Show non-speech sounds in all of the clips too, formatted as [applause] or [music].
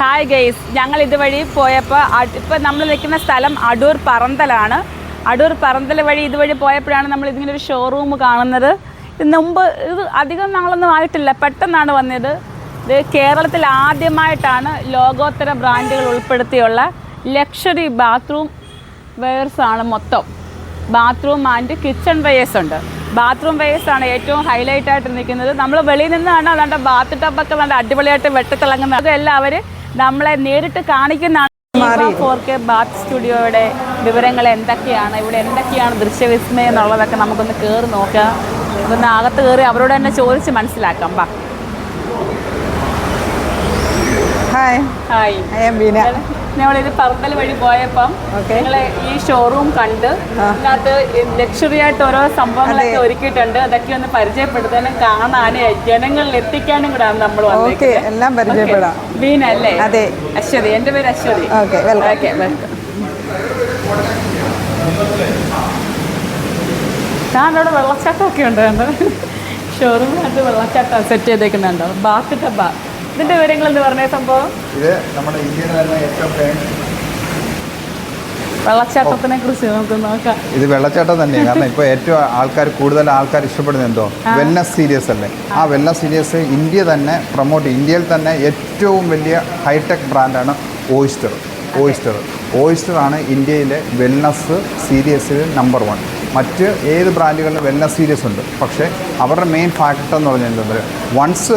Hi guys ഞങ്ങൾ ഇതുവഴി പോയപ്പോൾ ഇപ്പം നമ്മൾ നിൽക്കുന്ന സ്ഥലം അടൂർ പറന്തലാണ്. അടൂർ പറന്തൽ വഴി ഇതുവഴി പോയപ്പോഴാണ് നമ്മൾ ഇതിങ്ങനെ ഒരു ഷോറൂം കാണുന്നത്. മുമ്പ് ഇത് അധികം നാളൊന്നും ആയിട്ടില്ല. പെട്ടെന്നാണ് വന്നത്. ഇത് കേരളത്തിൽ ആദ്യമായിട്ടാണ് ലോകോത്തര ബ്രാൻഡുകൾ ഉൾപ്പെടുത്തിയുള്ള ലക്ഷറി ബാത്റൂം വെയർസ് ആണ് മൊത്തം. ബാത്റൂം ആൻഡ് കിച്ചൺ വെയേഴ്സ് ഉണ്ട്. ബാത്റൂം വെയേഴ്സ് ആണ് ഏറ്റവും ഹൈലൈറ്റ് ആയിട്ട് നിൽക്കുന്നത്. നമ്മൾ വെളിയിൽ നിന്നാണ് അതാണ്ട് ബാത്ത് ടബൊക്കെ നല്ല അടിപൊളിയായിട്ട് വെട്ടിത്തിളങ്ങുന്നത്. അതെല്ലാം അവർ നമ്മളെ നേരിട്ട് കാണിക്കുന്നതാണ് ഫോർ കെ ബാത്ത് സ്റ്റുഡിയോയുടെ വിവരങ്ങൾ എന്തൊക്കെയാണ്? ഇവിടെ എന്തൊക്കെയാണ് ദൃശ്യവിസ്മയം എന്നുള്ളതൊക്കെ നമുക്കൊന്ന് കയറി നോക്കാം. ഒന്ന് അകത്ത് കയറി അവരോട് തന്നെ ചോദിച്ച് മനസ്സിലാക്കാം. ബാ ഹായ് ഹായ് ബീന ഞങ്ങളിത് പറമ്പൽ വഴി പോയപ്പം. ഞങ്ങൾ ഈ ഷോറൂം കണ്ട് അതിനകത്ത് ലക്ഷറി ആയിട്ട് ഓരോ സംഭവങ്ങളൊക്കെ ഒരുക്കിയിട്ടുണ്ട്. അതൊക്കെ ഒന്ന് പരിചയപ്പെടുത്താനും കാണാനും ജനങ്ങളിൽ എത്തിക്കാനും കൂടെ നമ്മൾ എല്ലാം പരിചയപ്പെടാം. ബീന അല്ലേ? അതെ. അശ്വതി. എന്റെ പേര് അശ്വതി. ഓക്കെ. വെൽക്കം. ഞാനവിടെ വെൽക്കം. ഞാൻ അവിടെ വെള്ളച്ചാട്ടമൊക്കെ ഉണ്ട്? [laughs] ഷോറൂമിനകത്ത് വെള്ളച്ചാട്ടം സെറ്റ് ചെയ്തേക്കുന്നുണ്ടോ? ബാത്ത് ടബ. ഇതിന്റെ വിവരങ്ങൾ എന്ന് പറഞ്ഞ സംഭവം? ഇത് നമ്മുടെ ഇന്ത്യയിൽ തന്നെ ഏറ്റവും ഫേമസ് വെള്ളച്ചാട്ടത്തിനെ കുറിച്ച് നമുക്ക് നോക്കാം. ഇത് വെള്ളച്ചാട്ടം തന്നെയാണ് കാരണം ഇപ്പോൾ ഏറ്റവും ആൾക്കാർ കൂടുതൽ ആൾക്കാർ ഇഷ്ടപ്പെടുന്നത് എന്തോ? വെൽനസ് സീരീസ് അല്ലേ? ആ വെൽനസ് സീരീസ് ഇന്ത്യ തന്നെ പ്രൊമോട്ട് ഇന്ത്യയിൽ തന്നെ ഏറ്റവും വലിയ ഹൈടെക് ബ്രാൻഡാണ് ഓയിസ്റ്റർ ഓയിസ്റ്റർ ഓയിസ്റ്റർ ആണ് ഇന്ത്യയിലെ വെൽനസ് സീരീസിൽ നമ്പർ വൺ മറ്റ് ഏത് ബ്രാൻഡുകളിലും വെൽനസ് സീരീസ് ഉണ്ട്. പക്ഷേ അവരുടെ മെയിൻ ഫാക്ടർ എന്ന് പറഞ്ഞാൽ എന്താ വൺസ്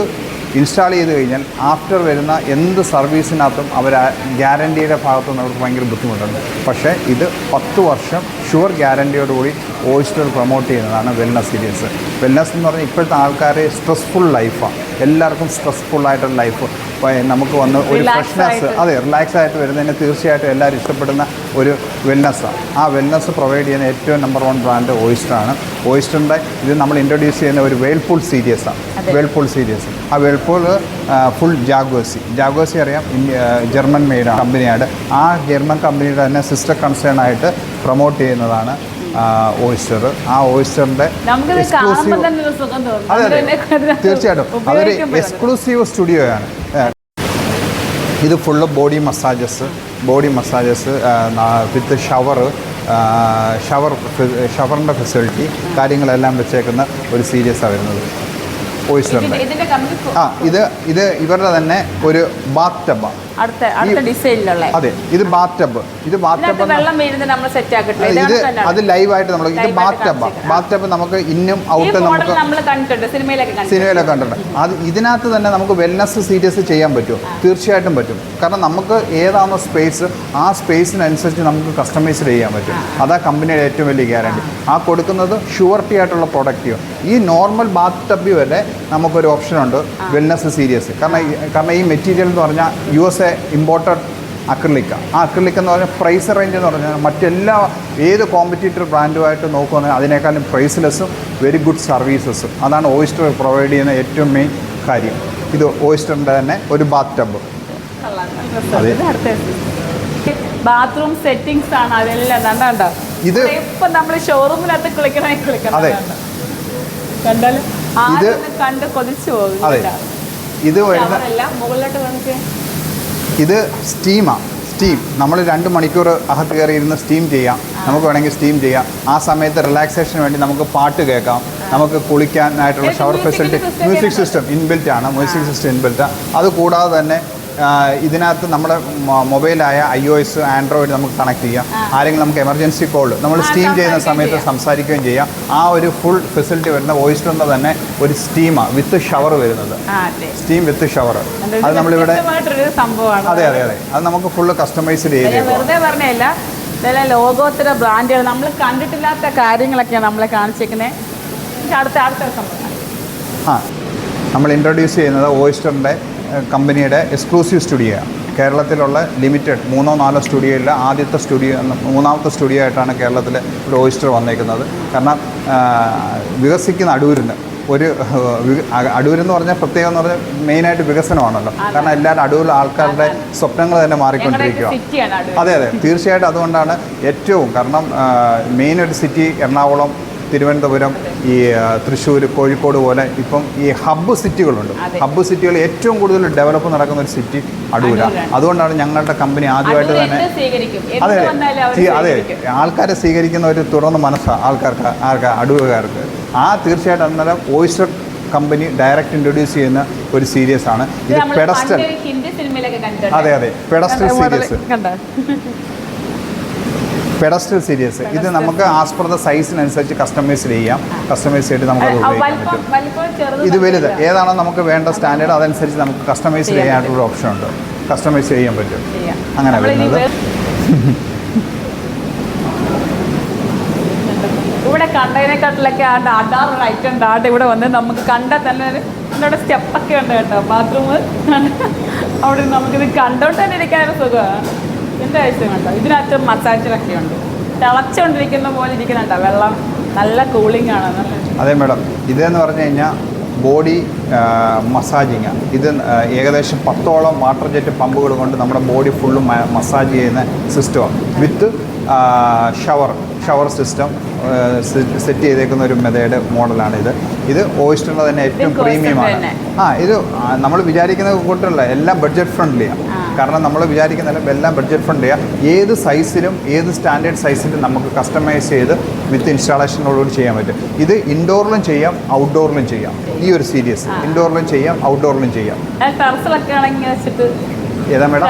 ഇൻസ്റ്റാൾ ചെയ്ത് കഴിഞ്ഞാൽ ആഫ്റ്റർ വരുന്ന എന്ത് സർവീസിനകത്തും അവർ ഗ്യാരണ്ടിയുടെ ഭാഗത്തുനിന്ന് അവർക്ക് ഭയങ്കര ബുദ്ധിമുട്ടുണ്ട് പക്ഷേ ഇത് പത്ത് വർഷം ഷുവർ ഗ്യാരണ്ടിയോടുകൂടി ഓയിസ്റ്റർ പ്രൊമോട്ട് ചെയ്യുന്നതാണ് വെൽനസ് സീരീസ് വെൽനസ് എന്ന് പറഞ്ഞാൽ ഇപ്പോഴത്തെ ആൾക്കാരെ സ്ട്രെസ്ഫുൾ ലൈഫാണ് എല്ലാവർക്കും സ്ട്രെസ്ഫുൾ ആയിട്ടുള്ള ലൈഫ് നമുക്ക് വന്ന് ഒരു ഫ്രഷ്നെസ് അതെ റിലാക്സ് ആയിട്ട് വരുന്നതിന് തീർച്ചയായിട്ടും എല്ലാവരും ഇഷ്ടപ്പെടുന്ന ഒരു വെൽനെസ്സാണ് ആ. വെൽനെസ് പ്രൊവൈഡ് ചെയ്യുന്ന ഏറ്റവും നമ്പർ വൺ ബ്രാൻഡ് ഓയിസ്റ്ററാണ് ഓയിസ്റ്ററിന്റെ ഇത് നമ്മൾ ഇൻട്രൊഡ്യൂസ് ചെയ്യുന്ന ഒരു വേൾപൂൾ സീരീസാണ്. വേൾപൂൾ സീരീസ് ആ വേൾപൂൾ ഫുൾ ജാഗോസി ജാഗോസി അറിയാം ഇന്ത്യ ജർമ്മൻ മെയ്ഡ് കമ്പനിയാണ് ആ ജർമ്മൻ കമ്പനിയുടെ തന്നെ സിസ്റ്റർ കൺസേൺ ആയിട്ട് പ്രൊമോട്ട് ചെയ്യുന്നതാണ് ഓയിസ്റ്റർ ആ ഓയിസ്റ്ററിന്റെ എക്സ്ക്ലൂസീവ് അതെ അതെ. തീർച്ചയായിട്ടും. അതൊരു എക്സ്ക്ലൂസീവ് സ്റ്റുഡിയോയാണ്. ഇത് full body massages body massages with shower shower ഷവറിന്റെ facility കാര്യങ്ങളെല്ലാം വെച്ചേക്കുന്ന ഒരു സീരീസാണ് വരുന്നത്. ഓയിസ്റ്ററിന്റെ ആ ഇത് ഇത് ഇവരുടെ തന്നെ ഒരു ബാത്ത് ടബാണ് അടുത്ത അടുത്ത ഡിസൈനിലുള്ള. അതെ ഇത് ബാത്ത് ടബ് ഇത് ബാത്ത് ടബ് വെള്ളം വീഴുന്നത് നമ്മൾ സെറ്റ് ആക്കട്ടെ. ഇത് അത് അത് ലൈവായിട്ട് നമ്മൾ ഇത് ബാത്ത് ആയിട്ട് ടബാണ് ബാത്ത് ടബ് നമുക്ക് ഇന്നും ഔട്ട് നമുക്ക് സിനിമയിലൊക്കെ കണ്ടിട്ടുണ്ട്. അത് ഇതിനകത്ത് തന്നെ നമുക്ക് വെൽനസ് സീരീസ് ചെയ്യാൻ പറ്റുമോ തീർച്ചയായിട്ടും പറ്റും. കാരണം നമുക്ക് ഏതാണോ സ്പേസ് ആ സ്പേസിനനുസരിച്ച് നമുക്ക് കസ്റ്റമൈസ് ചെയ്യാൻ പറ്റും. അതാ കമ്പനിയുടെ ഏറ്റവും വലിയ ഗ്യാരണ്ടി ആ കൊടുക്കുന്നത് ഷുവർട്ടി ആയിട്ടുള്ള പ്രൊഡക്റ്റ് ഈ നോർമൽ ബാത്ത് ടബി വരെ നമുക്കൊരു ഓപ്ഷനുണ്ട് വെൽനസ് സീരീസ് കാരണം കാരണം ഈ മെറ്റീരിയൽ എന്ന് പറഞ്ഞാൽ U S A imported acrylic ആ അക്രിലിക് എന്ന് പറഞ്ഞാൽ പ്രൈസ് റേഞ്ച് എന്ന് പറഞ്ഞാൽ മറ്റെല്ലാ ഏത് കോമ്പറ്റീറ്റർ ബ്രാൻഡുമായിട്ട് നോക്കുകയാണെങ്കിൽ അതിനേക്കാളും പ്രൈസ്ലെസ്സും വെരി ഗുഡ് സർവീസസും അതാണ് ഓയിസ്റ്റർ പ്രൊവൈഡ് ചെയ്യുന്ന ഏറ്റവും മെയിൻ കാര്യം. ഇത് ഓയിസ്റ്ററിന്റെ തന്നെ ഒരു ബാത്ത് ടബ് അതെ. ബാത്റൂം സെറ്റിംഗ്സ് ആണ് അതെല്ലാം. കണ്ടോ ഇത് ഇപ്പൊ നമ്മൾ ഷോറൂമിനകത്ത് കുളിക്കണേ കുളിക്കണം അതെ. കണ്ടാൽ ഇത് കണ്ട് കൊതിച്ചു പോകും അതെ. ഇത് വരുന്ന സ്റ്റീമാണ് സ്റ്റീം നമ്മൾ രണ്ട് മണിക്കൂർ അകത്ത് കയറി ഇരുന്ന് സ്റ്റീം ചെയ്യാം. നമുക്ക് വേണമെങ്കിൽ സ്റ്റീം ചെയ്യാം. ആ സമയത്ത് റിലാക്സേഷന് വേണ്ടി നമുക്ക് പാട്ട് കേൾക്കാം. നമുക്ക് കുളിക്കാനായിട്ടുള്ള shower facility music system inbuilt ആണ്. മ്യൂസിക് സിസ്റ്റം ഇൻബിൽറ്റ് അത് കൂടാതെ തന്നെ ഇതിനകത്ത് നമ്മുടെ മൊബൈലായ ഐ ഒ എസ് ആൻഡ്രോയിഡ് നമുക്ക് കണക്ട് ചെയ്യാം. ആരെങ്കിലും നമുക്ക് എമർജൻസി കോൾ നമ്മൾ സ്റ്റീം ചെയ്യുന്ന സമയത്ത്. സംസാരിക്കുകയും ചെയ്യാം. ആ ഒരു ഫുൾ ഫെസിലിറ്റി വരുന്ന വോയിസ് വോയിസ്റ്ററിന്റെ തന്നെ ഒരു സ്റ്റീമാണ് വിത്ത് ഷവർ വരുന്നത്. Steam with shower. അത് നമ്മളിവിടെ അതെ അതെ അതെ. അത് നമുക്ക് ഫുള്ള് കസ്റ്റമൈസ്ഡ് ചെയ്ത് ഇതെല്ലാം ലോകോത്തര ബ്രാൻഡുകൾ. നമ്മൾ കണ്ടിട്ടില്ലാത്ത കാര്യങ്ങളൊക്കെയാണ് നമ്മളെ കാണിച്ചേക്കുന്നത് അടുത്ത അടുത്ത സംഭവം. ആ. നമ്മൾ ഇൻട്രൊഡ്യൂസ് ചെയ്യുന്നത് ഓയിസ്റ്ററിന്റെ കമ്പനിയുടെ എക്സ്ക്ലൂസീവ് സ്റ്റുഡിയോയാണ് കേരളത്തിലുള്ള ലിമിറ്റഡ് മൂന്നോ നാലോ സ്റ്റുഡിയോയിലെ ആദ്യത്തെ സ്റ്റുഡിയോ മൂന്നാമത്തെ സ്റ്റുഡിയോ ആയിട്ടാണ് കേരളത്തിൽ ഒരു ഓയിസ്റ്റർ വന്നേക്കുന്നത്. കാരണം വികസിക്കുന്ന അടൂരിന് ഒരു അടൂരെന്ന് പറഞ്ഞാൽ പ്രത്യേകം എന്ന് പറഞ്ഞാൽ മെയിനായിട്ട് വികസനമാണല്ലോ. കാരണം എല്ലാവരും അടൂരിലെ ആൾക്കാരുടെ സ്വപ്നങ്ങൾ തന്നെ മാറിക്കൊണ്ടിരിക്കുകയാണ് മാറിക്കൊണ്ടിരിക്കുക അതെ അതെ. തീർച്ചയായിട്ടും അതുകൊണ്ടാണ് ഏറ്റവും കാരണം മെയിൻ ഒരു സിറ്റി എറണാകുളം തിരുവനന്തപുരം ഈ തൃശ്ശൂർ കോഴിക്കോട് പോലെ ഇപ്പം ഈ ഹബ്ബ് സിറ്റികളുണ്ട്. ഹബ്ബ് സിറ്റികൾ ഏറ്റവും കൂടുതൽ ഡെവലപ്പ് നടക്കുന്ന ഒരു സിറ്റി അടൂര. അതുകൊണ്ടാണ് ഞങ്ങളുടെ കമ്പനി ആദ്യമായിട്ട് തന്നെ അതെ അതെ. ആൾക്കാരെ സ്വീകരിക്കുന്ന ഒരു തുറന്ന മനസ്സാണ് ആൾക്കാർക്ക് ആർക്ക് അടൂരുകാർക്ക്. ആ തീർച്ചയായിട്ടും അന്നേരം ഓയിസ്റ്റർ കമ്പനി ഡയറക്റ്റ് ഇൻട്രൊഡ്യൂസ് ചെയ്യുന്ന ഒരു സീരിയസ് ആണ്. ഇത് പെഡസ്റ്റൽ ഹിന്ദി സിനിമയിലൊക്കെ കണ്ടിട്ടുണ്ട്. അതെ അതെ. പെഡസ്റ്റൽ സീരിയസ് കണ്ടോ പെഡസ്റ്റൽ സീരീസ് ഇത് നമുക്ക് ആസ് പെർ ദ സൈസിനനുസരിച്ച് കസ്റ്റമൈസ് ചെയ്യാം. കസ്റ്റമൈസ് ചെയ്തിട്ട് നമുക്ക് അത് ഉപയോഗിക്കാൻ പറ്റും. ഇത് വലുത്. ഏതാണോ നമുക്ക് വേണ്ട സ്റ്റാൻഡേർഡ് അതനുസരിച്ച് നമുക്ക് കസ്റ്റമൈസ് ചെയ്യാനായിട്ടുള്ള ഓപ്ഷൻ ഉണ്ട്. കസ്റ്റമൈസ് ചെയ്യാൻ പറ്റും. അങ്ങനെ വരുന്നത്. ഇവിടെ കണ്ടതിനെക്കാട്ടിലൊക്കെ ആ അടാറൊരു ഐറ്റം ഡാട്ട് ഇവിടെ വന്ന് നമുക്ക് കണ്ട തന്നെ ഇവിടെ സ്റ്റെപ്പൊക്കെ ഉണ്ട് കേട്ടോ. ബാത്റൂം അവിടെ നമുക്കിത് കണ്ടോണ്ട് തന്നെ ഇരിക്കാനൊരു സുഖമാണ്. ഇതിന്റെ ആവശ്യം കണ്ടോ? ഇതിനകത്ത് മസാജറൊക്കെ ഉണ്ട്. തിളച്ചുകൊണ്ടിരിക്കുന്ന പോലെ ഇരിക്കുന്നുണ്ടോ വെള്ളം നല്ല കൂളിംഗ് ആണ്. അതെ മാഡം ഇതെന്ന് പറഞ്ഞു കഴിഞ്ഞാൽ ബോഡി മസാജിങ് ഇത് ഏകദേശം പത്തോളം വാട്ടർ ജെറ്റ് പമ്പുകൾ കൊണ്ട് നമ്മുടെ ബോഡി ഫുള്ളും മസാജ് ചെയ്യുന്ന സിസ്റ്റമാണ് with shower shower system set ചെയ്തേക്കുന്ന ഒരു മെതേഡ് മോഡലാണ് ഇത്. ഇത് ഓയിസ്റ്ററിന്റെ തന്നെ ഏറ്റവും പ്രീമിയമാണ് ആ ഇത് നമ്മൾ വിചാരിക്കുന്ന കൂട്ടല്ല എല്ലാം ബഡ്ജറ്റ് ഫ്രണ്ട്ലിയാണ്. കാരണം നമ്മൾ വിചാരിക്കുന്ന എല്ലാം ബഡ്ജറ്റ് ഫ്രണ്ട്ലിയാണ് ഏത് സൈസിലും ഏത് സ്റ്റാൻഡേർഡ് സൈസിലും നമുക്ക് കസ്റ്റമൈസ് ചെയ്ത് വിത്ത് ഇൻസ്റ്റാളേഷനോടുകൂടി ചെയ്യാൻ പറ്റും. ഇത് ഇൻഡോറിലും ചെയ്യാം ഔട്ട്ഡോറിലും ചെയ്യാം. ഈ ഒരു സീരീസ് ഇൻഡോറിലും ചെയ്യാം ഔട്ട്ഡോറിലും ചെയ്യാം. ഏതാ മേഡം?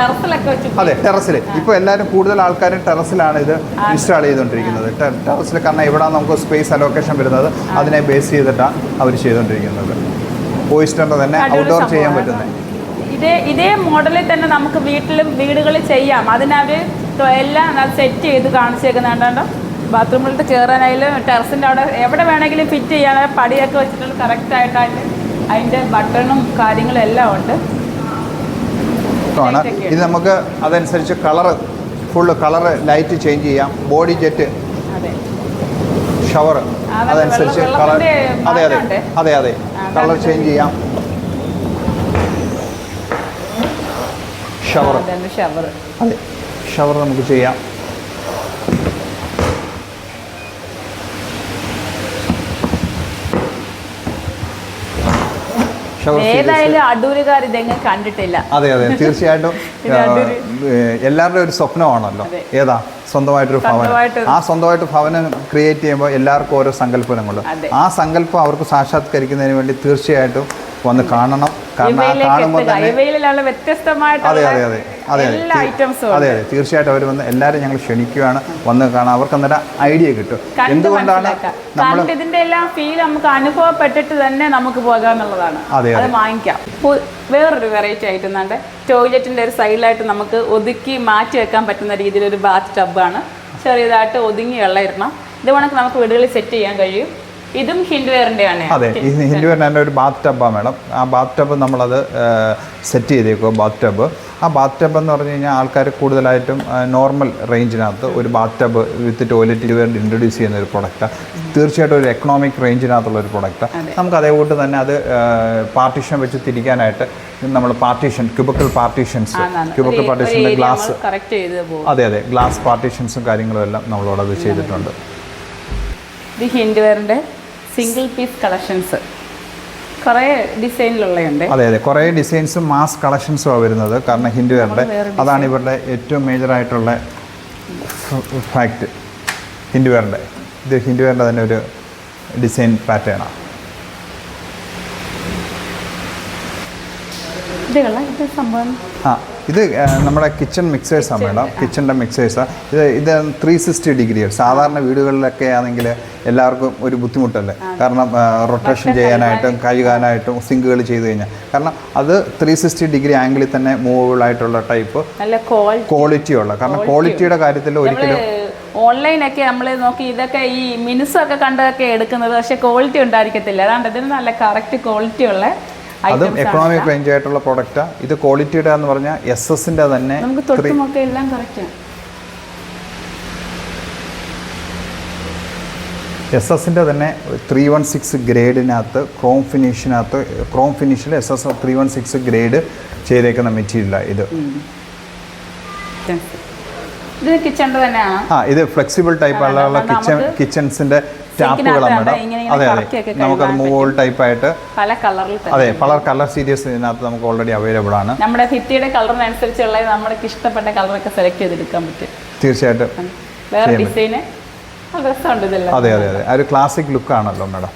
അതെ ടെറസിൽ ഇപ്പോൾ എല്ലാവരും കൂടുതൽ ആൾക്കാരും ടെറസിലാണ് ഇത് ഇൻസ്റ്റാൾ ചെയ്തുകൊണ്ടിരിക്കുന്നത്. ടെറസിൽ കാരണം ഇവിടെ നമുക്ക് സ്പേസ് അലോക്കേഷൻ വരുന്നത്. അതിനെ ബേസ് ചെയ്തിട്ടാണ് അവർ ചെയ്തുകൊണ്ടിരിക്കുന്നത്. ഓയിസ്റ്ററിന്റെ തന്നെ ഔട്ട്ഡോർ ചെയ്യാൻ. പറ്റുന്നത്. ഇതേ ഇതേ മോഡലിൽ തന്നെ നമുക്ക് വീട്ടിലും വീടുകളിൽ ചെയ്യാം. അതിനവർ എല്ലാം സെറ്റ് ചെയ്ത് കാണിച്ചേക്കുന്നുണ്ടോ ബാത്റൂമിലോട്ട് കയറാനായാലും ടെറസിന്റെ അവിടെ എവിടെ വേണമെങ്കിലും ഫിറ്റ് ചെയ്യാൻ പടിയൊക്കെ വെച്ചിട്ടുള്ള കറക്റ്റായിട്ടായിട്ട് അതിന്റെ ബട്ടണും കാര്യങ്ങളും എല്ലാം ഉണ്ട്. ഇത് നമുക്ക് അതനുസരിച്ച് colour full colour light change ചെയ്യാം. ബോഡി ജെറ്റ് ഷവർ അതനുസരിച്ച് കളർ അതെ അതെ. അതെ അതെ. കളർ. ചേഞ്ച് ചെയ്യാം. ഷവർ ഷവർ അതെ ഷവർ നമുക്ക് ചെയ്യാം. ഏതായാലും അടൂരുകാർ ഇതെങ്ങനെ കണ്ടിട്ടില്ല. അതെ അതെ തീർച്ചയായിട്ടും [laughs] എല്ലാവരുടെ എല്ലാവരുടെയും ഒരു സ്വപ്നമാണല്ലോ. ഏതാ? സ്വന്തമായിട്ടൊരു ഭവനം. ആ സ്വന്തമായിട്ട് ഭവനം ക്രിയേറ്റ് ചെയ്യുമ്പോൾ എല്ലാവർക്കും ഓരോ സങ്കല്പനങ്ങളുണ്ട്. ആ സങ്കല്പം അവർക്ക് സാക്ഷാത്കരിക്കുന്നതിന് വേണ്ടി തീർച്ചയായിട്ടും വന്ന് കാണണം. കാരണം കാണുമ്പോൾ തന്നെ അതെ അതെ അതെ അതെ തീർച്ചയായിട്ടും അവർ വന്ന് എല്ലാവരും ഞങ്ങൾ ക്ഷണിക്കുകയാണ് വന്ന് കാണാൻ അവർക്ക് അന്നേരം ഐഡിയ കിട്ടും. എന്തുകൊണ്ടാണ് നമ്മൾ ഇതിന്റെ എല്ലാം ഫീൽ നമുക്ക് അനുഭവപ്പെട്ടിട്ട് തന്നെ നമുക്ക് പോകാന്നുള്ളതാണ് അതെ, അത്. വാങ്ങിക്കാം. വേറൊരു വെറൈറ്റി ആയിട്ട് എന്നാണ്ട് ടോയ്ലറ്റിന്റെ ഒരു സൈഡിലായിട്ട് നമുക്ക് ഒതുക്കി മാറ്റി വെക്കാൻ പറ്റുന്ന രീതിയിൽ ഒരു ബാത്ത് ടബാണ് ചെറിയതായിട്ട് ഒതുങ്ങിയുള്ള ഇരണം ഇത് വേണമെങ്കിൽ നമുക്ക് വീടുകളിൽ സെറ്റ് ചെയ്യാൻ കഴിയും. ഇതും ഹിൻഡ്വെയറിന്റെ അതെ എന്റെ ഒരു ബാത്ത് ടബാണ് മേഡം. ആ ബാത്ത് ടബ് നമ്മളത് സെറ്റ് ചെയ്തേക്കുക ബാത്ത് ടബ്. ആ ബാത്ത് ടബ് എന്ന് പറഞ്ഞു കഴിഞ്ഞാൽ ആൾക്കാർ കൂടുതലായിട്ടും നോർമൽ റേഞ്ചിനകത്ത് ഒരു ബാത്ത് ടബ് വിത്ത് ടോയ്ലറ്റ് ഇതുവരെ ഇൻട്രൊഡ്യൂസ് ചെയ്യുന്ന ഒരു പ്രൊഡക്റ്റാണ് തീർച്ചയായിട്ടും ഒരു എക്കണോമിക് റേഞ്ചിനകത്തുള്ള ഒരു പ്രൊഡക്റ്റാണ്. നമുക്ക് അതേപോലെ തന്നെ അത് പാർട്ടീഷൻ വെച്ച് തിരിക്കാനായിട്ട് നമ്മൾ പാർട്ടീഷൻ ക്യൂബിക്കൽ പാർട്ടീഷൻസ് ക്യൂബിക്കൽ പാർട്ടീഷന്റെ ഗ്ലാസ് അതെ അതെ. ഗ്ലാസ് പാർട്ടീഷൻസും കാര്യങ്ങളും എല്ലാം നമ്മളോട് അത് ചെയ്തിട്ടുണ്ട് ഇത് ഹിൻഡ്വെയറിന്റെ സിംഗിൾ പീസ് കളക്ഷൻസ് കുറേ ഡിസൈനിലുള്ളതുണ്ട് അതെ അതെ. കുറേ ഡിസൈൻസും മാസ് കളക്ഷൻസും ആണ് വരുന്നത്. കാരണം ഹിന്ദുവേറിന്റെ അതാണ് ഇവരുടെ ഏറ്റവും മേജറായിട്ടുള്ള ഫാക്റ്റ് ഹിന്ദുവേറിന്റെ ഇത് ഹിന്ദുവേറിന്റെ തന്നെ ഒരു ഡിസൈൻ പാറ്റേണാണ് ഇത് സംഭവം. ആ ഇത് നമ്മുടെ കിച്ചൺ മിക്സേഴ്സാണ് മേഡം. കിച്ചണിന്റെ മിക്സേഴ്സാണ് ഇത് ഇത് ത്രീ സിക്സ്റ്റി ഡിഗ്രി സാധാരണ വീടുകളിലൊക്കെ ആണെങ്കിൽ എല്ലാവർക്കും ഒരു ബുദ്ധിമുട്ടല്ലേ? കാരണം റൊട്ടേഷൻ ചെയ്യാനായിട്ടും കഴുകാനായിട്ടും സിങ്കുകൾ ചെയ്ത് കഴിഞ്ഞാൽ. കാരണം അത് ത്രീ സിക്സ്റ്റി ഡിഗ്രി ആംഗിളിൽ തന്നെ മൂവബിൾ ആയിട്ടുള്ള ടൈപ്പ് ക്വാളിറ്റി ഉള്ള. കാരണം ക്വാളിറ്റിയുടെ കാര്യത്തിൽ ഒരിക്കലും ഓൺലൈനൊക്കെ നമ്മൾ നോക്കി ഇതൊക്കെ ഈ മിനുസൊക്കെ കണ്ടതൊക്കെ എടുക്കുന്നത്. പക്ഷെ ക്വാളിറ്റി ഉണ്ടായിരിക്കത്തില്ല. അതാണ്ട് ഇതിന് നല്ല കറക്റ്റ് ക്വാളിറ്റി ഉള്ള അതും എക്കണോമിക് റേഞ്ച് ആയിട്ടുള്ള പ്രൊഡക്റ്റാണ് ഇത് ക്വാളിറ്റിയുടെ എന്ന് പറഞ്ഞാൽ എസ് എസിന്റെ തന്നെ നമുക്ക് തൊട്ടുമൊക്കെ എല്ലാം എസ് എസിന്റെ തന്നെ ത്രീ വൺ സിക്സ് ഗ്രേഡിനകത്ത് ക്രോം ഫിനിഷിനകത്ത് chrome ഫിനിഷിൽ S S three one six grade ചെയ്തേക്കുന്ന മെറ്റീരിയലാണ് ഇത്. ഇത് തന്നെയാണ് ആ ഇത് ഫ്ലെക്സിബിൾ ടൈപ്പ് ഉള്ള കിച്ചൺ കിച്ചൺസിന്റെ മേഡം. ഇങ്ങനെ അതെ അതെ. നമുക്കത് കഴുകാൻ ടൈപ്പ് ആയിട്ട് പല കളറിൽ അതെ പല കളർ സീരീസ് ഇതിനകത്ത് നമുക്ക് ഓൾറെഡി അവൈലബിൾ ആണ്. നമ്മുടെ ഭിത്തിയുടെ കളറിനനുസരിച്ചുള്ള നമ്മൾക്ക് ഇഷ്ടപ്പെട്ട കളറൊക്കെ സെലക്ട് ചെയ്തെടുക്കാൻ പറ്റും. തീർച്ചയായിട്ടും. വേറെ ഡിസൈന് അതെ അതെ അതെ. ഒരു ക്ലാസിക് ലുക്ക് ആണല്ലോ മേഡം.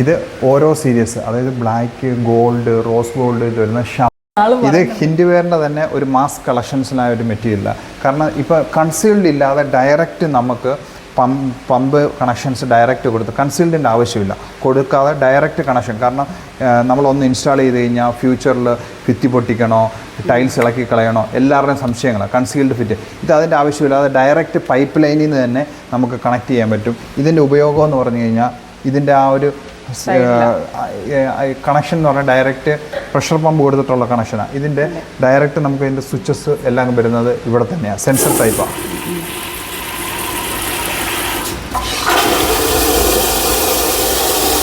ഇത് ഓരോ സീരീസ് അതായത് ബ്ലാക്ക് ഗോൾഡ് റോസ് ഗോൾഡ് ഇത് വരുന്ന ഇത് ഹിൻഡ് വെയറിന്റെ തന്നെ ഒരു മാസ് കളക്ഷൻസിനായ ഒരു മെറ്റീരിയലാണ് കാരണം ഇപ്പോൾ കൺസീൽഡ് ഇല്ലാതെ ഡയറക്റ്റ് നമുക്ക് പമ്പ് പമ്പ് കണക്ഷൻസ് ഡയറക്റ്റ് കൊടുത്ത് കൺസീൽഡിന്റെ ആവശ്യമില്ല. കൊടുക്കാതെ ഡയറക്റ്റ് കണക്ഷൻ. കാരണം നമ്മളൊന്ന് ഇൻസ്റ്റാൾ ചെയ്ത് കഴിഞ്ഞാൽ ഫ്യൂച്ചറിൽ ഭിത്തി പൊട്ടിക്കണോ ടൈൽസ് ഇളക്കി കളയണോ എല്ലാവരുടെയും സംശയങ്ങളാണ് കൺസീൽഡ് ഫിറ്റ് ഇത് അതിന്റെ ആവശ്യമില്ലാതെ ഡയറക്റ്റ് പൈപ്പ് ലൈനിൽ നിന്ന് തന്നെ നമുക്ക് കണക്ട് ചെയ്യാൻ പറ്റും. ഇതിന്റെ ഉപയോഗം എന്ന് പറഞ്ഞു കഴിഞ്ഞാൽ ഇതിന്റെ ആ ഒരു കണക്ഷൻ എന്ന് പറഞ്ഞാൽ ഡയറക്റ്റ് പ്രഷർ പമ്പ് കൊടുത്തിട്ടുള്ള കണക്ഷനാണ് ഇതിന്റെ ഡയറക്റ്റ് നമുക്ക് ഇതിന്റെ സ്വിച്ചസ് എല്ലാം വരുന്നത് ഇവിടെ തന്നെയാണ് സെൻസർ ടൈപ്പാണ്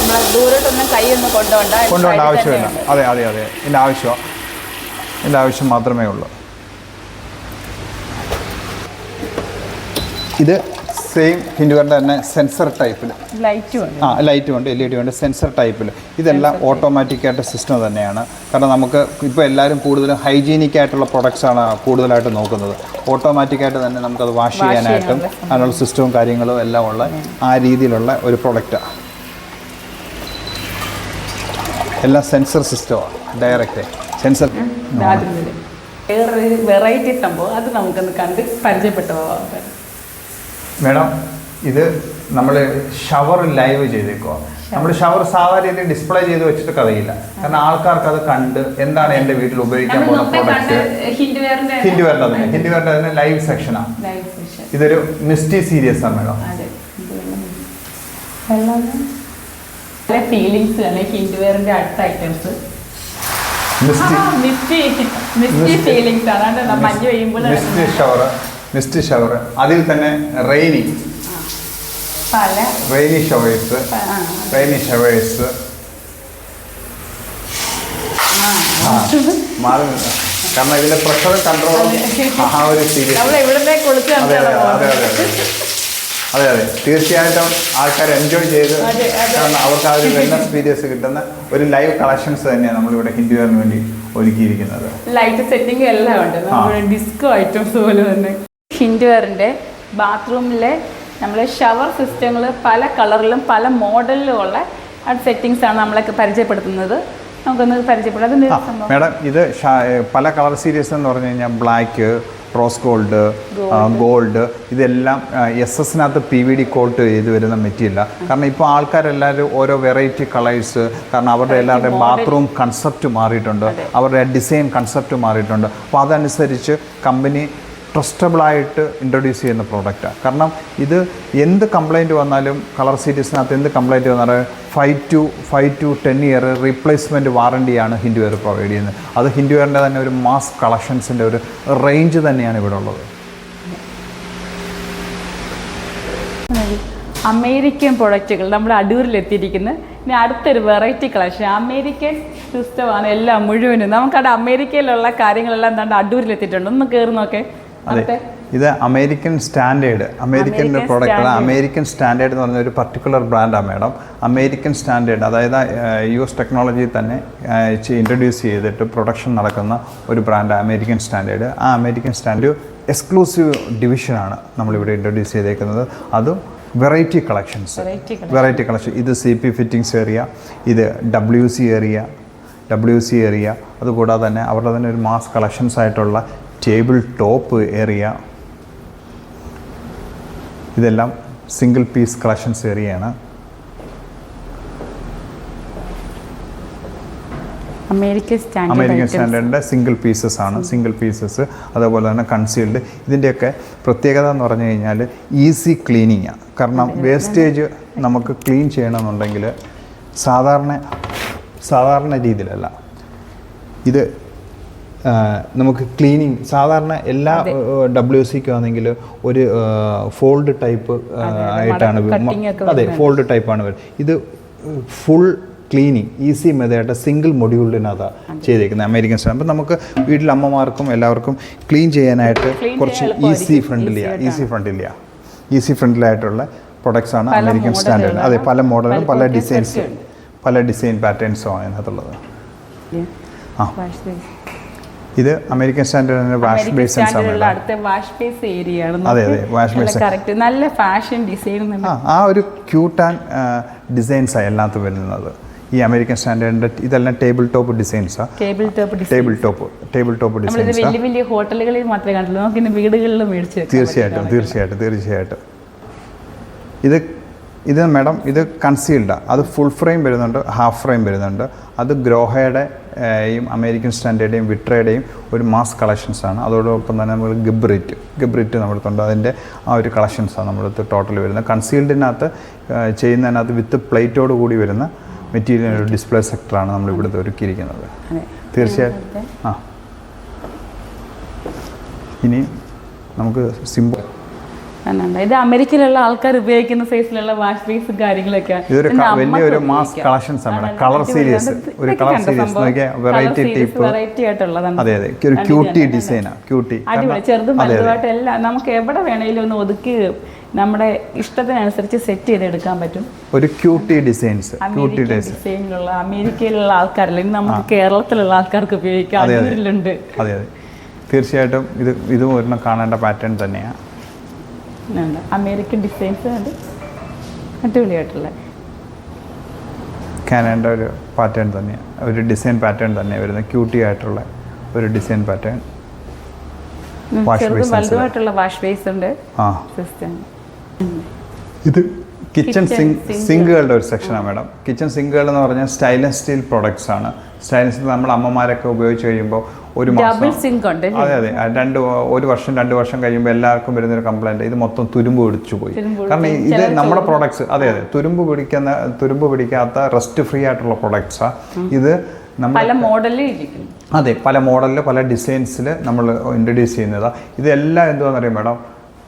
നമ്മളെ ദൂരോട്ടൊന്നും കൈയൊന്നും കൊണ്ടുപോകേണ്ട ആവശ്യമില്ല. അതെ അതെ അതെ. എന്റെ ആവശ്യമാണ് എന്റെ ആവശ്യം മാത്രമേ ഉള്ളൂ. ഇത് സെയിം ഹിൻഡുകാരന്റെ തന്നെ സെൻസർ ടൈപ്പിൽ ആ ലൈറ്റും ഉണ്ട് എൽ ഇ ഡി ഉണ്ട് സെൻസർ ടൈപ്പിൽ ഇതെല്ലാം ഓട്ടോമാറ്റിക് ആയിട്ട് സിസ്റ്റം തന്നെയാണ്. കാരണം നമുക്ക് ഇപ്പോൾ എല്ലാവരും കൂടുതലും ഹൈജീനിക് ആയിട്ടുള്ള പ്രൊഡക്ട്സാണ് ആണ് കൂടുതലായിട്ട് നോക്കുന്നത്. ഓട്ടോമാറ്റിക് ആയിട്ട് തന്നെ നമുക്കത് വാഷ് ചെയ്യാനായിട്ടും അതിനുള്ള സിസ്റ്റവും കാര്യങ്ങളും എല്ലാം ഉള്ള ആ രീതിയിലുള്ള ഒരു പ്രൊഡക്റ്റാണ് എല്ലാം സെൻസർ സിസ്റ്റമാണ് ഡയറക്റ്റ് സെൻസർ വെറൈറ്റി സംഭവം അത് നമുക്കൊന്ന് കണ്ട് പരിചയപ്പെട്ടു പോവാം. മേഡം ഇത് നമ്മൾ ഷവർ ലൈവ് ചെയ്തേക്കുക നമ്മൾ ഷവർ സാധാരണ രീതിയിൽ ഡിസ്പ്ലേ ചെയ്ത് വെച്ചിട്ട് കഥയില്ല. കാരണം ആൾക്കാർക്ക് അത് കണ്ട് എന്താണ് എന്റെ വീട്ടിൽ ഉപയോഗിക്കാൻ പോകുന്ന പ്രോഡക്റ്റ് ഹിൻഡുവെയറിന്റെ ഹിൻഡ് വരേണ്ട തന്നെ. ഹിൻഡ് തന്നെ ലൈവ് സെക്ഷനാണ് ഇതൊരു മിസ്റ്റി സീരീസ് ആണ് മേഡം. അതെ ഫീലിങ്സ് അല്ലെ ഹിൻഡുവെയറിന്റെ അടുത്ത ഐറ്റംസ് മിസ്റ്റി മിസ്റ്റി. ഫീലിങ്സ് അതുകൊണ്ട് മഞ്ഞ് പെയ്യുമ്പോൾ മിസ്റ്റി ഷവർ മിസ്റ്റി ഷവർ അതിൽ തന്നെ റെയിനി പല. Rainy showers rainy showers. മാറി. കാരണം ഇതിന്റെ പ്രഷർ കൺട്രോൾ ആ ഒരു സീരീസ് അതെ അതെ അതെ. അതെ അതെ. തീർച്ചയായിട്ടും ആൾക്കാർ എൻജോയ് ചെയ്ത്. കാരണം അവർക്ക് ആ ഒരു എക്സ്പീരിയൻസ് കിട്ടുന്ന ഒരു ലൈവ് കളക്ഷൻസ് തന്നെയാണ് നമ്മളിവിടെ ഹിന്ദുവിന് വേണ്ടി ഒരുക്കിയിരിക്കുന്നത്. ലൈറ്റ് സെറ്റിംഗ് എല്ലാം ഉണ്ട്. ഡിസ്കോ ഐറ്റംസ് പോലെ തന്നെ. ഹിന്ദുവറിന്റെ ബാത്റൂമിലെ നമ്മൾ ഷവർ സിസ്റ്റങ്ങൾ പല കളറിലും പല മോഡലിലും ഉള്ള സെറ്റിങ്സ് ആണ് നമ്മളൊക്കെ പരിചയപ്പെടുത്തുന്നത്. നമുക്കൊന്ന് പരിചയപ്പെടാം. മാഡം ഇത് പല കളർ സീരീസ് എന്ന് പറഞ്ഞു കഴിഞ്ഞാൽ ബ്ലാക്ക് റോസ് ഗോൾഡ് ഗോൾഡ്. ഇതെല്ലാം എസ് എസിനകത്ത് പി വി ഡി കോട്ട് ചെയ്ത് വരുന്ന മെറ്റീരിയല കാരണം ഇപ്പോൾ ആൾക്കാരെല്ലാവരും ഓരോ വെറൈറ്റി കളേഴ്സ് കാരണം അവരുടെ എല്ലാവരുടെയും ബാത്റൂം കൺസെപ്റ്റ് മാറിയിട്ടുണ്ട്. അവരുടെ ഡിസൈൻ കൺസെപ്റ്റ് മാറിയിട്ടുണ്ട്. അപ്പോൾ അതനുസരിച്ച് കമ്പനി ട്രസ്റ്റബിളായിട്ട് ഇൻട്രൊഡ്യൂസ് ചെയ്യുന്ന പ്രോഡക്റ്റാണ് കാരണം ഇത് എന്ത് കംപ്ലൈന്റ് വന്നാലും കളർ സീരീസിനകത്ത് എന്ത് കംപ്ലൈന്റ് വന്നാലും five two five two ten year replacement വാറണ്ടിയാണ് ഹിൻഡുവെയർ provide ചെയ്യുന്നത്. അത് ഹിൻഡുവെയറിന്റെ തന്നെ ഒരു മാസ് കളക്ഷൻസിന്റെ ഒരു റേഞ്ച് തന്നെയാണ് ഇവിടെ ഉള്ളത്. അമേരിക്കൻ പ്രൊഡക്റ്റുകൾ നമ്മൾ അടൂരിൽ എത്തിയിരിക്കുന്നത്. ഇനി അടുത്തൊരു വെറൈറ്റി കളക്ഷൻ അമേരിക്കൻ സിസ്റ്റമാണ് എല്ലാം മുഴുവനും. നമുക്കവിടെ അമേരിക്കയിലുള്ള കാര്യങ്ങളെല്ലാം എന്താണ്ട് അടൂരിൽ എത്തിയിട്ടുണ്ട്. ഒന്ന് കയറി നോക്കേ. അതെ. ഇത് അമേരിക്കൻ സ്റ്റാൻഡേർഡ് അമേരിക്കൻ പ്രോഡക്റ്റാണ് അമേരിക്കൻ സ്റ്റാൻഡേർഡ് എന്ന് പറഞ്ഞ ഒരു പർട്ടിക്കുലർ ബ്രാൻഡാണ് മാഡം അമേരിക്കൻ സ്റ്റാൻഡേർഡ് അതായത് യു എസ് ടെക്നോളജി തന്നെ ഇൻട്രൊഡ്യൂസ് ചെയ്തിട്ട് പ്രൊഡക്ഷൻ നടക്കുന്ന ഒരു ബ്രാൻഡ് അമേരിക്കൻ സ്റ്റാൻഡേർഡ് ആ അമേരിക്കൻ സ്റ്റാൻഡേർഡ് എക്സ്ക്ലൂസീവ് ഡിവിഷനാണ് നമ്മളിവിടെ ഇൻട്രൊഡ്യൂസ് ചെയ്തേക്കുന്നത്. അതും വെറൈറ്റി കളക്ഷൻസ് വെറൈറ്റി കളക്ഷൻ ഇത് സി പി ഫിറ്റിങ്സ് ഏരിയ ഇത് W C area W C area അതുകൂടാതെ തന്നെ അവരുടെ തന്നെ ഒരു മാസ് കളക്ഷൻസ് ആയിട്ടുള്ള ടേബിൾ ടോപ്പ് ഏരിയ ഇതെല്ലാം സിംഗിൾ പീസ് കളക്ഷൻസ് ഏറിയാണ് അമേരിക്കൻ സ്റ്റാൻഡേർഡ് സ്റ്റാൻഡേർഡിന്റെ സിംഗിൾ പീസസ് ആണ്. സിംഗിൾ പീസസ് അതേപോലെ തന്നെ കൺസീൽഡ് ഇതിന്റെയൊക്കെ പ്രത്യേകത എന്ന് പറഞ്ഞു കഴിഞ്ഞാൽ ഈസി ക്ലീനിങ് ആണ് കാരണം വേസ്റ്റേജ് നമുക്ക് ക്ലീൻ ചെയ്യണമെന്നുണ്ടെങ്കിൽ സാധാരണ സാധാരണ രീതിയിലല്ല. ഇത് നമുക്ക് ക്ലീനിങ് സാധാരണ എല്ലാ ഡബ്ല്യു സിക്കും ആണെങ്കിൽ ഒരു ഫോൾഡ് ടൈപ്പ് ആയിട്ടാണ് അതെ ഫോൾഡ് ടൈപ്പാണ് വരുന്നത്. ഇത് full cleaning easy method single മൊഡ്യൂളിനകത്താണ് ചെയ്തേക്കുന്നത് അമേരിക്കൻ സ്റ്റൈൽ അപ്പം നമുക്ക് വീട്ടിൽ അമ്മമാർക്കും എല്ലാവർക്കും ക്ലീൻ ചെയ്യാനായിട്ട് കുറച്ച് ഈസി ഫ്രണ്ട്ലിയാ ഈസി ഫ്രണ്ട്ലിയാ ഈസി ഫ്രണ്ട്ലിയായിട്ടുള്ള പ്രൊഡക്ട്സ് ആണ് അമേരിക്കൻ സ്റ്റാൻഡേർഡ് അതെ പല മോഡലും പല ഡിസൈൻസ് പല ഡിസൈൻ പാറ്റേൺസും ആണ് അതിനകത്തുള്ളത് ആ. വാഷ് ഇത് അമേരിക്കൻ സ്റ്റാൻഡേർഡ് വാഷ് സ്റ്റാൻഡേർഡിലുള്ള അടുത്ത വാഷ് ബേസ് ഏരിയ ആണ് അതെ, അതെ, wash basin. കറക്റ്റ് നല്ല ഫാഷൻ ഡിസൈൻ ആ ഒരു ക്യൂട്ട് ആൻഡ് ഡിസൈൻസാണ് എല്ലാത്തും വരുന്നത്. ഈ അമേരിക്കൻ സ്റ്റാൻഡേർഡിന്റെ ഇതെല്ലാം table top designs table top table top table top designs വലിയ വലിയ ഹോട്ടലുകളിൽ മാത്രമേ കണ്ടുള്ളൂ നമുക്ക് ഇന്ന് വീടുകളിൽ മേടിച്ച് തീർച്ചയായിട്ടും. തീർച്ചയായിട്ടും തീർച്ചയായിട്ടും. ഇത് ഇത് മാഡം ഇത് കൺസീൽഡാണ് അത് ഫുൾ ഫ്രെയിം വരുന്നുണ്ട് ഹാഫ് ഫ്രെയിം വരുന്നുണ്ട്. അത് ഗ്രോഹയുടെ യും അമേരിക്കൻ സ്റ്റാൻഡേർഡേയും വിട്രയുടെയും ഒരു മാസ് കളക്ഷൻസാണ് അതോടൊപ്പം തന്നെ നമ്മൾ ഗബ്രിറ്റ് ഗബ്രിറ്റ് നമ്മളടുത്തുണ്ട് അതിന്റെ ആ ഒരു കളക്ഷൻസാണ് നമ്മളടുത്ത് ടോട്ടൽ വരുന്നത്. കൺസീൽഡിനകത്ത് ചെയ്യുന്നതിനകത്ത് വിത്ത് പ്ലേറ്റോട് കൂടി വരുന്ന മെറ്റീരിയൽ ഒരു ഡിസ്പ്ലേ സെക്ടറാണ് നമ്മൾ ഇവിടുത്തെ ഒരുക്കിയിരിക്കുന്നത്. അതെ. തീർച്ചയായിട്ടും ആ. ഇനി നമുക്ക് സിമ്പിൾ. ഇത് അമേരിക്കയിലുള്ള ആൾക്കാർ ഉപയോഗിക്കുന്ന സൈസിലുള്ള വാഷ് ബേസും കാര്യങ്ങളൊക്കെ. ഇതൊരു വലിയൊരു mass ഉപയോഗിക്കാം. ആണ്. കളർ. അത് ഒരു colour series variety variety series, ആയിട്ടുള്ളതാണ്. അതെ അതെ. ഒരു ക്യൂട്ടി. ഡിസൈനാണ് ക്യൂട്ടി അടിപൊളി. ചെറുതും വലുതുമായിട്ട് എല്ലാം നമുക്ക് എവിടെ വേണമെങ്കിലും ഒന്ന് ഒതുക്കി നമ്മുടെ ഇഷ്ടത്തിനനുസരിച്ച് സെറ്റ് ചെയ്തെടുക്കാൻ പറ്റും. ഒരു ക്യൂട്ടി ഡിസൈൻസ് ക്യൂട്ടി ഡിസൈനിലുള്ള അമേരിക്കയിലുള്ള ആൾക്കാരല്ല? ഇന്ന് നമുക്ക് കേരളത്തിലുള്ള ആൾക്കാർക്ക് ഉപയോഗിക്കാം. അതെ, അതെ. അതെ അതെ. തീർച്ചയായിട്ടും ഇത് ഇതും ഒരെണ്ണം കാണേണ്ട പാറ്റേൺ തന്നെയാണ് ഉണ്ട്. അമേരിക്കൻ ഡിസൈൻസ് ഉണ്ട്. അടിപൊളിയായിട്ടുള്ള കാനഡ ഒരു പാറ്റേൺ തന്നെയാണ് ഒരു ഡിസൈൻ പാറ്റേൺ തന്നെ വരുന്നത്. ക്യൂട്ടി ആയിട്ടുള്ള ഒരു ഡിസൈൻ പാറ്റേൺ വലുതുമായിട്ടുള്ള വാഷ് ബേസ് ഉണ്ട്. ആ. സിസ്റ്റം ഇത് കിച്ചൺ Kitchen സിങ്ക് സിങ്കുകളുടെ ഒരു സെക്ഷനാണ് മാഡം കിച്ചൺ സിങ്കുകൾ എന്ന് പറഞ്ഞാൽ സ്റ്റൈൻലെസ് സ്റ്റീൽ പ്രോഡക്ട്സ് ആണ്. സ്റ്റൈൻലെസ് സ്റ്റീൽ നമ്മൾ അമ്മമാരൊക്കെ ഉപയോഗിച്ച് കഴിയുമ്പോൾ ഒരു മാസം. അതെ അതെ. രണ്ട് ഒരു വർഷം രണ്ട് വർഷം കഴിയുമ്പോൾ എല്ലാവർക്കും വരുന്ന ഒരു കംപ്ലൈന്റ് ഇത് മൊത്തം തുരുമ്പ് പിടിച്ചു പോയി. കാരണം ഇത് നമ്മുടെ പ്രോഡക്ട്സ് അതെ അതെ. തുരുമ്പ് പിടിക്കുന്ന തുരുമ്പ് പിടിക്കാത്ത റെസ്റ്റ് ഫ്രീ ആയിട്ടുള്ള പ്രോഡക്ട്സാണ് ഇത് നമ്മൾ പല മോഡലിൽ അതെ പല മോഡലിൽ പല ഡിസൈൻസിൽ നമ്മൾ ഇൻട്രൊഡ്യൂസ് ചെയ്യുന്നതാണ് ഇതെല്ലാം എന്താണെന്ന് അറിയാം മാഡം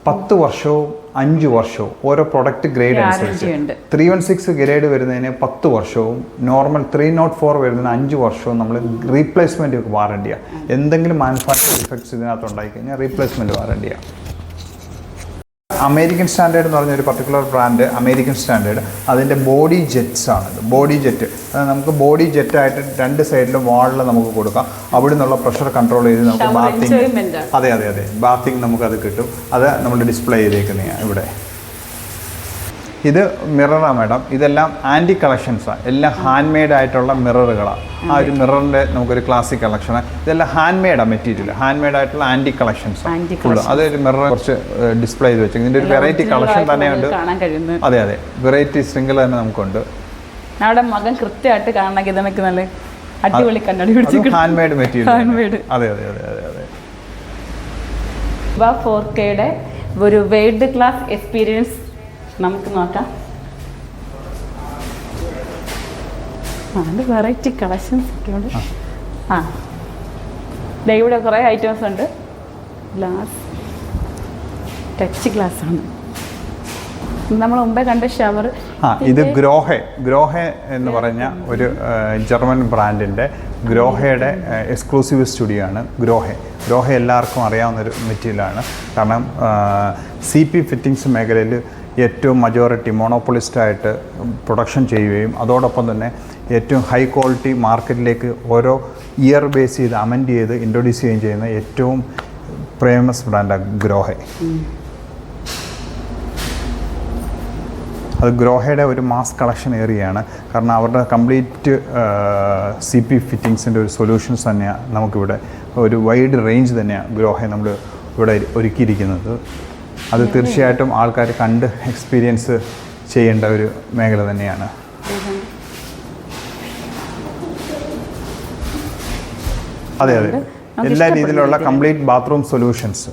പത്ത് വർഷവും അഞ്ച് വർഷവും. ഓരോ പ്രൊഡക്റ്റ് ഗ്രേഡ് അനുസരിച്ച്. ത്രീ വൺ സിക്സ് ഗ്രേഡ് വരുന്നതിന് പത്ത് വർഷവും. നോർമൽ ത്രീ നോട്ട് ഫോർ വരുന്നതിന് അഞ്ച് വർഷവും നമ്മൾ റീപ്ലേസ്മെന്റ് വാറണ്ടിയാണ് എന്തെങ്കിലും മാനുഫാക്ചർ ഇഫക്ട്സ് ഇതിനകത്ത് ഉണ്ടായി കഴിഞ്ഞാൽ റീപ്ലേസ്മെന്റ് വാറണ്ടിയാണ് അമേരിക്കൻ സ്റ്റാൻഡേർഡ് എന്ന് പറഞ്ഞ ഒരു പർട്ടിക്കുലർ ബ്രാൻഡ് അമേരിക്കൻ സ്റ്റാൻഡേർഡ് അതിന്റെ ബോഡി ജെറ്റ്സ് ആണിത്. ബോഡി ജെറ്റ് അത് നമുക്ക് ബോഡി ജെറ്റായിട്ട് രണ്ട് സൈഡിലും വാളിൽ നമുക്ക് കൊടുക്കാം. അവിടെ നിന്നുള്ള പ്രഷർ കൺട്രോൾ ചെയ്ത് നമുക്ക് ബാത്തിങ് അതെ അതെ അതെ. ബാത്തിങ് നമുക്കത് കിട്ടും. അത് നമ്മൾ ഡിസ്പ്ലേ ചെയ്തേക്കുന്നതാണ് ഇവിടെ. ഇത് മിററാണ് മാഡം ഇതെല്ലാം ആന്റി കളക്ഷൻസാണ് എല്ലാം ഹാൻഡ് മെയ്ഡ് ആയിട്ടുള്ള മിററുകളാണ് ആ ഒരു മിററിന്റെ നമുക്കൊരു ക്ലാസിക് കളക്ഷനാണ് ഇതെല്ലാം ഹാൻഡ് മെയ്ഡാണ് മെറ്റീരിയൽ ഹാൻഡ് മെയ്ഡ് ആയിട്ടുള്ള ആന്റി കളക്ഷൻസ് ഫുള്ള് അതൊരു മിറർ കുറച്ച് ഡിസ്പ്ലേ ചെയ്ത് വെച്ചു ഇതിന്റെ ഒരു വെറൈറ്റി കളക്ഷൻ തന്നെയുണ്ട്. കാണാൻ അതെ അതെ. വെറൈറ്റി ശൃംഖല തന്നെ നമുക്കുണ്ട്. നമ്മുടെ മകൻ കൃത്യമായിട്ട് ഇതൊക്കെ നല്ല അടിപൊളി കണ്ണടി പിടിച്ച് ഹാൻഡ് മെയ്ഡ് മെറ്റീരിയൽ. അതെ അതെ അതെ അതെ അതെ. ഫോർ കെയുടെ ഒരു വേൾഡ് ക്ലാസ് എക്സ്പീരിയൻസ് നമുക്ക് നോക്കാം. അത് വെറൈറ്റി കളക്ഷൻസ് ഒക്കെ ഉണ്ട്. ആ. ദേ ഇവിടെ കുറേ ഐറ്റംസ് ഉണ്ട്. ഗ്ലാസ് ടച്ച് ഗ്ലാസ് ആണ്. നമ്മൾ മുമ്പേ കണ്ട ഷവർ ആ ഇത് ഗ്രോഹെ. ഗ്രോഹെ എന്ന് പറഞ്ഞ ഒരു ജർമ്മൻ ബ്രാൻഡിന്റെ ഗ്രോഹയുടെ എക്സ്ക്ലൂസീവ് സ്റ്റുഡിയോ ആണ് ഗ്രോഹെ. ഗ്രോഹെ എല്ലാവർക്കും അറിയാവുന്ന ഒരു മെറ്റീരിയലാണ് കാരണം സി പി ഫിറ്റിങ്സ് മേഖലയിൽ ഏറ്റവും മജോറിറ്റി മോണോപ്പൊളിസ്റ്റായിട്ട് പ്രൊഡക്ഷൻ ചെയ്യുകയും അതോടൊപ്പം തന്നെ ഏറ്റവും ഹൈ ക്വാളിറ്റി മാർക്കറ്റിലേക്ക് ഓരോ ഇയർ ബേസ് ചെയ്ത് അമെൻഡ് ചെയ്ത് ഇൻട്രൊഡ്യൂസ് ചെയ്യുകയും ചെയ്യുന്ന ഏറ്റവും ഫേമസ് ബ്രാൻഡാണ് ഗ്രോഹെ. അത് ഗ്രോഹയുടെ ഒരു മാസ് കളക്ഷൻ ഏറിയാണ്. കാരണം അവരുടെ കംപ്ലീറ്റ് സി പി ഫിറ്റിങ്സിന്റെ ഒരു സൊല്യൂഷൻസ് തന്നെയാണ് നമുക്കിവിടെ ഒരു വൈഡ് റേഞ്ച് തന്നെയാണ് ഗ്രോഹയെ നമ്മൾ ഇവിടെ ഒരുക്കിയിരിക്കുന്നത്. അത് തീർച്ചയായിട്ടും ആൾക്കാർ കണ്ട് എക്സ്പീരിയൻസ് ചെയ്യേണ്ട ഒരു മേഖല തന്നെയാണ്. അതെ അതെ. എല്ലാ രീതിയിലുള്ള കംപ്ലീറ്റ് ബാത്റൂം സൊല്യൂഷൻസ്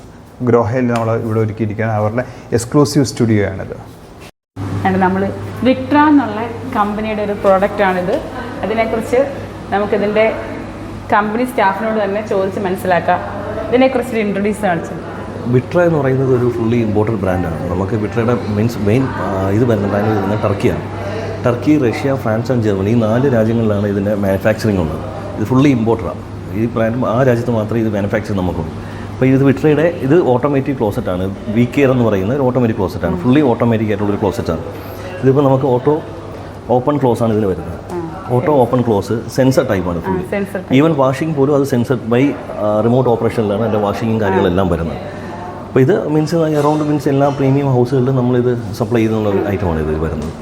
ഗ്രോഹയിൽ നമ്മൾ ഇവിടെ ഒരുക്കിയിരിക്കുകയാണ്. അവരുടെ എക്സ്ക്ലൂസീവ് സ്റ്റുഡിയോ ആണിത്. നമ്മൾ വിക്ട്ര എന്നുള്ള കമ്പനിയുടെ ഒരു പ്രോഡക്റ്റ് പ്രോഡക്റ്റാണിത് അതിനെക്കുറിച്ച് നമുക്കിതിന്റെ കമ്പനി സ്റ്റാഫിനോട് തന്നെ ചോദിച്ച് മനസ്സിലാക്കാം. ഇതിനെക്കുറിച്ച് ഇൻട്രൊഡ്യൂസ് കാണിച്ചു വിട്ര എന്ന് പറയുന്നത് ഒരു ഫുള്ളി ഇമ്പോർട്ടഡ് ബ്രാൻഡാണ് നമുക്ക് വിട്രയുടെ മീൻസ് മെയിൻ ഇത് വരുന്ന ബ്രാൻഡ് വരുന്നത് ടർക്കിയാണ് Turkey Russia France and Germany ഈ നാല് രാജ്യങ്ങളിലാണ് ഇതിന്റെ മാനുഫാക്ചറിങ് ഉള്ളത്. ഇത് ഫുള്ളി ഇമ്പോർട്ടറാണ് ഈ ബ്രാൻഡ് ആ രാജ്യത്ത് മാത്രമേ ഇത് മാനുഫാക്ചർ നമുക്കുള്ളൂ. അപ്പോൾ ഇത് വിട്രയുടെ ഇത് ഓട്ടോമാറ്റിക് ക്ലോസറ്റാണ് വി കെയർ എന്ന് പറയുന്നത് ഒരു ഓട്ടോമാറ്റിക് ക്ലോസറ്റാണ് ഫുള്ളി ഓട്ടോമാറ്റിക് ആയിട്ടുള്ള ഒരു ക്ലോസറ്റാണ് ഇതിപ്പോൾ നമുക്ക് ഓട്ടോ ഓപ്പൺ ക്ലോസ് ആണ് ഇതിന് വരുന്നത്. ഓട്ടോ ഓപ്പൺ ക്ലോസ് സെൻസർ ടൈപ്പാണ് ഫുള്ളി ഈവൻ വാഷിംഗ് പോലും അത് സെൻസർ ബൈ റിമോട്ട് ഓപ്പറേഷനിലാണ് എന്റെ വാഷിങ്ങും കാര്യങ്ങളെല്ലാം വരുന്നത്. അപ്പോൾ ഇത് മീൻസ് അറൗണ്ട് മീൻസ് എല്ലാ പ്രീമിയം ഹൗസുകളിലും നമ്മളിത് സപ്ലൈ ചെയ്യുന്ന ഒരു ഐറ്റമാണ് ഇത് വരുന്നത്.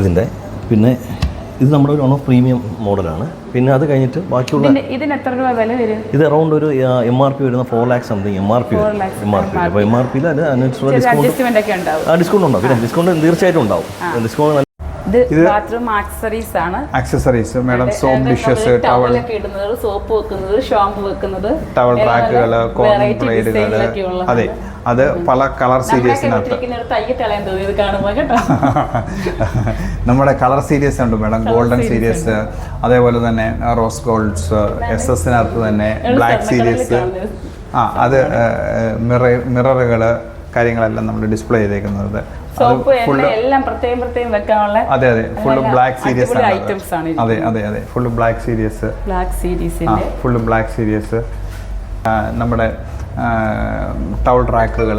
ഇതിന്റെ പിന്നെ ഇത് നമ്മുടെ ഒരു വൺ ഓഫ് പ്രീമിയം മോഡലാണ് പിന്നെ അത് കഴിഞ്ഞിട്ട് ബാക്കിയുള്ള ഇതിന് എത്ര രൂപ വില വരും? ഇത് അറൗണ്ട് ഒരു എം ആർ പി വരുന്ന four lakh something M R P M R P അപ്പോൾ എം ആർ പിയിൽ അത് ഡിസ്കൗണ്ട് ഡിസ്കൗണ്ട് ഉണ്ടാവും. പിന്നെ ഡിസ്കൗണ്ട് തീർച്ചയായിട്ടും ഉണ്ടാവും. ഡിസ്കൗണ്ട് ഇത് ബാത്റൂം ആക്സസറീസ് ആണ്. Accessories madam soap dishes towel ഇടുന്നത് സോപ്പ് വെക്കുന്നത് ഷാമ്പു വെക്കുന്നത്. ടവൽ റാക്കുകൾ കോർണർ ബ്ലേഡുകൾ അതെ അത് പല കളർ സീരീസിനകത്ത് [laughs] നമ്മുടെ കളർ സീരീസ് ഉണ്ട് മാഡം ഗോൾഡൻ സീരീസ് അതേപോലെ തന്നെ റോസ് ഗോൾഡ്സ് എസ് എസിനകത്ത് തന്നെ ബ്ലാക്ക് സീരീസ് ആ അത് മിറ മിററുകൾ കാര്യങ്ങളെല്ലാം നമ്മൾ ഡിസ്പ്ലേ ചെയ്തേക്കുന്നത്. സോപ്പ് എല്ലാം പ്രത്യേകം പ്രത്യേകം വെക്കാനുള്ള അതെ അതെ. ഫുള്ള് ബ്ലാക്ക് സീരീസ് ആണ് items അതെ അതെ അതെ. Full black series black full black series നമ്മുടെ ടവൽ ട്രാക്കുകൾ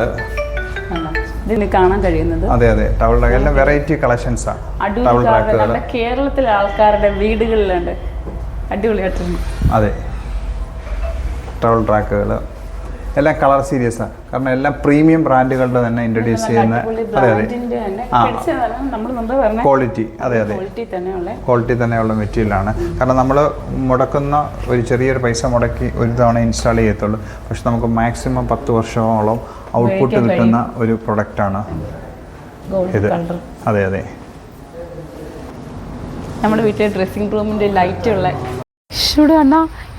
കാണാൻ കഴിയുന്നത്. അതെ അതെ. എല്ലാം വെറൈറ്റി അടൂർക്കാരുടെ ട്രാക്കുകൾ നമ്മുടെ കേരളത്തിലെ ആൾക്കാരുടെ വീടുകളിലുണ്ട്. അടിപൊളിയായിട്ടുണ്ട്. അതെ. ടവൽ ട്രാക്കുകൾ എല്ലാം കളർ സീരീസാണ് കാരണം എല്ലാം പ്രീമിയം ബ്രാൻഡുകളുടെ തന്നെ ഇൻട്രൊഡ്യൂസ് ചെയ്യുന്ന അതെ അതെ. ആ. ക്വാളിറ്റി അതെ അതെ. ക്വാളിറ്റി തന്നെയുള്ള. മെറ്റീരിയലാണ് കാരണം നമ്മൾ മുടക്കുന്ന ഒരു ചെറിയൊരു പൈസ മുടക്കി ഒരു തവണ ഇൻസ്റ്റാൾ ചെയ്യത്തുള്ളൂ. പക്ഷെ നമുക്ക് മാക്സിമം പത്ത് വർഷമോളം ഔട്ട്പുട്ട് കിട്ടുന്ന ഒരു പ്രൊഡക്റ്റാണ് ആണ് ഇത്. അതെ അതെ. നമ്മുടെ വീട്ടിലെ ഡ്രസ്സിംഗ് റൂമിന്റെ ലൈറ്റുള്ള ഇവിടെ അണ്ണ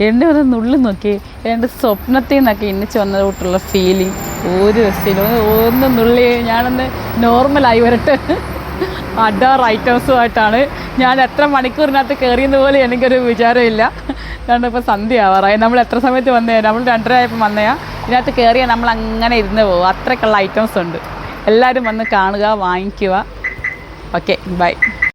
എന്റെ ഒരു നുള്ളി നോക്കി. എന്റെ സ്വപ്നത്തിൽ നിന്നൊക്കെ എണ്ണിച്ച് വന്നതോട്ടുള്ള ഫീലിംഗ് ഒരു ഫീലും ഒന്ന് നുള്ളി. ഞാനൊന്ന് നോർമലായി വരട്ടെ. അഡാർ ഐറ്റംസുമായിട്ടാണ്. ഞാൻ എത്ര മണിക്കൂറിനകത്ത് കയറിയെന്ന് പോലെ എനിക്കൊരു വിചാരമില്ല. കാരണം ഇപ്പോൾ സന്ധ്യ ആവാറായി നമ്മൾ എത്ര സമയത്ത് വന്നേ? നമ്മൾ രണ്ടര ആയപ്പോൾ വന്നയാ ഇതിനകത്ത് കയറിയാൽ നമ്മൾ അങ്ങനെ ഇരുന്ന് പോകും അത്രയ്ക്കുള്ള ഐറ്റംസ് ഉണ്ട്. എല്ലാവരും വന്ന് കാണുക വാങ്ങിക്കുക. Okay bye.